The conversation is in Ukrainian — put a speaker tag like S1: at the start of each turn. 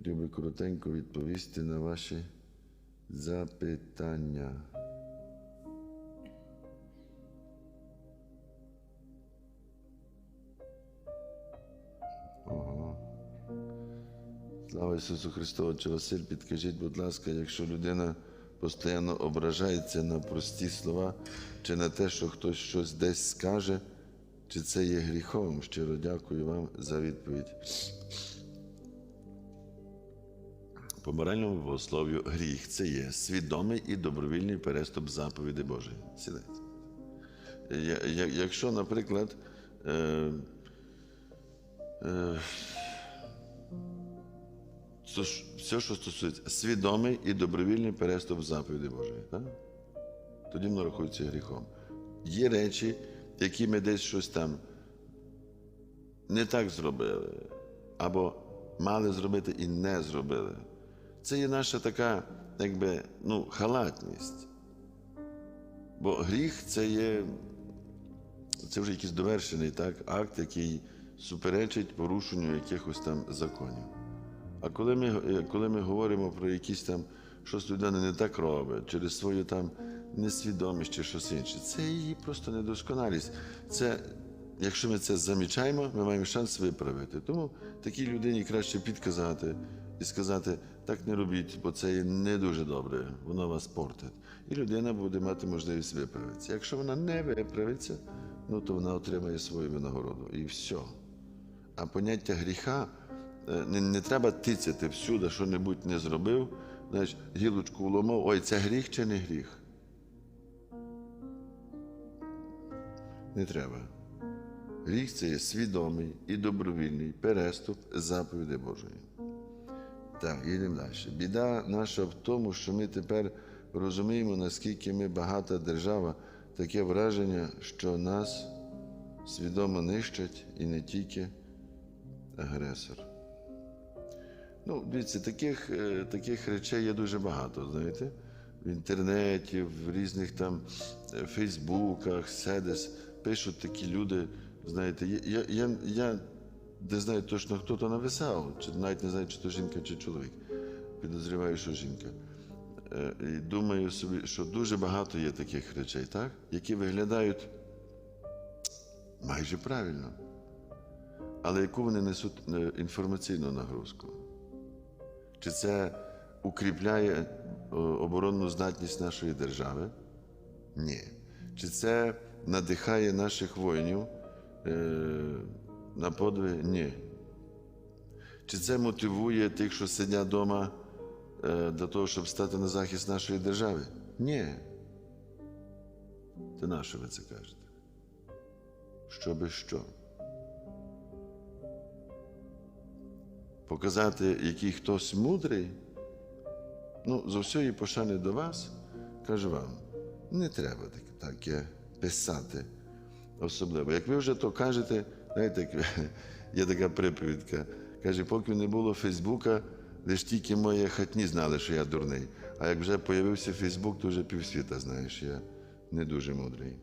S1: Хотів би коротенько відповісти на ваші запитання. Слава Ісусу Христу, Отче Василь, підкажіть, будь ласка, якщо людина постійно ображається на прості слова, чи на те, що хтось щось десь скаже, чи це є гріхом? Щиро дякую вам за відповідь. По моральному богослов'ю гріх це є свідомий і добровільний переступ заповіді Божої. Сідайте. Якщо, наприклад, е, е, все, що стосується свідомий і добровільний переступ заповіді Божої, так? тоді воно рахується гріхом. Є речі, які ми десь щось там не так зробили, або мали зробити і не зробили. Це є наша така, якби, ну, халатність. Бо гріх це є, це вже якийсь довершений так, акт, який суперечить порушенню якихось там законів. А коли ми, коли ми говоримо про якісь там, щось людина не так робить, через свою там несвідомість чи щось інше, це її просто недосконалість. Це, якщо ми це замічаємо, ми маємо шанс виправити. Тому такій людині краще підказати і сказати, так не робіть, бо це не дуже добре, воно вас портить. І людина буде мати можливість виправитися. Якщо вона не виправиться, ну то вона отримає свою винагороду. І все. А поняття гріха е, не, не треба тицяти всюди, що небудь не зробив, знаєш, гілочку вломав, ой, це гріх чи не гріх? Не треба. Гріх це є свідомий і добровільний переступ заповіді Божої. Так, їдемо далі. Біда наша в тому, що ми тепер розуміємо, наскільки ми багата держава, таке враження, що нас свідомо нищать і не тільки агресор. Ну, дивіться, таких, е, таких речей є дуже багато, знаєте. В інтернеті, в різних там е, Фейсбуках, все десь пишуть такі люди. Знаєте, я, я, я не знаю точно, хто то написав, чи навіть не знаю, чи то жінка, чи чоловік. Підозріваю, що жінка. Е, І думаю собі, що дуже багато є таких речей, так? які виглядають майже правильно. Але яку вони несуть е, інформаційну нагрузку? Чи це укріпляє е, оборонну здатність нашої держави? Ні. Чи це надихає наших воїнів на подвиг? Ні. Чи це мотивує тих, що сидять вдома е, для того, щоб стати на захист нашої держави? Ні. На що ви це кажете? Щоби що? Показати, який хтось мудрий? Ну, з усієї пошани до вас, кажу вам, не треба таке писати особливо. Як ви вже то кажете, знаєте, є така приповідка. Каже, поки не було Фейсбука, лиш тільки мої хатні знали, що я дурний. А як вже з'явився Фейсбук, то вже півсвіта знаєш, я не дуже мудрий.